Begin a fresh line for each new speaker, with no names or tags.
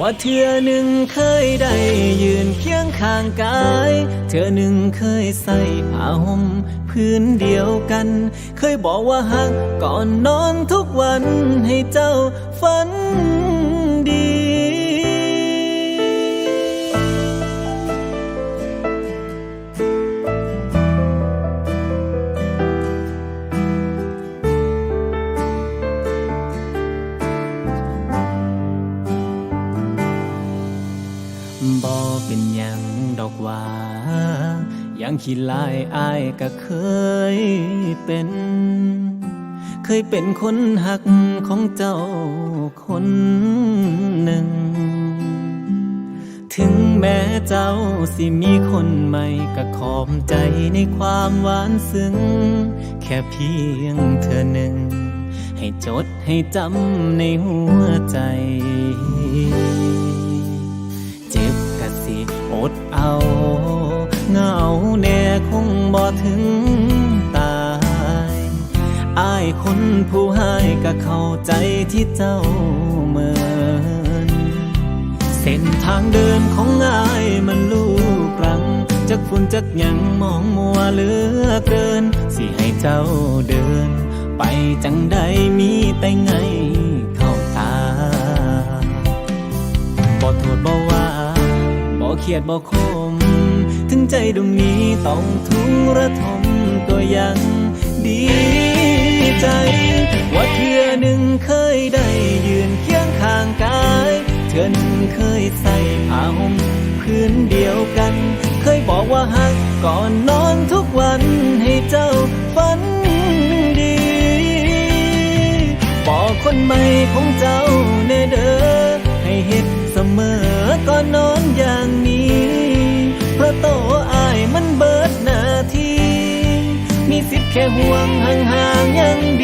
ว่าเธอหนึ่งเคยได้ยืนเคียงข้างกาย เธอหนึ่งเคยใส่ผ้าห่มพื้นเดียวกัน เคยบอกว่าหักก่อนนอนทุกวันให้เจ้าฝัน บ่เป็นหยังดอกว่า ยังขี้ลายอายก็เคยเป็น เคยเป็นคนหักของเจ้าคนหนึ่ง ถึงแม้เจ้าสิมีคนใหม่ก็ขอบใจในความหวานซึ้ง แค่เพียงเธอหนึ่ง ให้จดให้จำในหัวใจ ดเอาเงาแน่คงบ่ถึงตายอายคนผู้ให้ก็เข้าใจที่เจ้าเหมือนเส้นทางเดินของอายมันลูกรังจักฝุ่นจักหยังมองมัวเหลือเกิน สิให้เจ้าเดิน ไปจังใดมีแต่ไงเข้าตาบ่โทษบ่ว่า เคียดบ่คม ถึงใจดวงนี้ต้องทุกข์ระทมก็ยังดีใจ ว่าเธอหนึ่งเคยได้ยืนเคียงข้างกาย เธอหนึ่งเคยใส่ผ้าห่มพื้นเดียวกัน เคยบอกว่าหักก่อนนอนทุกวันให้เจ้าฝันดี บอกคนใหม่ของเจ้าเนเด้อให้เฮ็ดเสมอก่อนนอน ราโตอายมันเบิดนาทีมีสิทธิ์แค่ห่วงห่างๆยังดี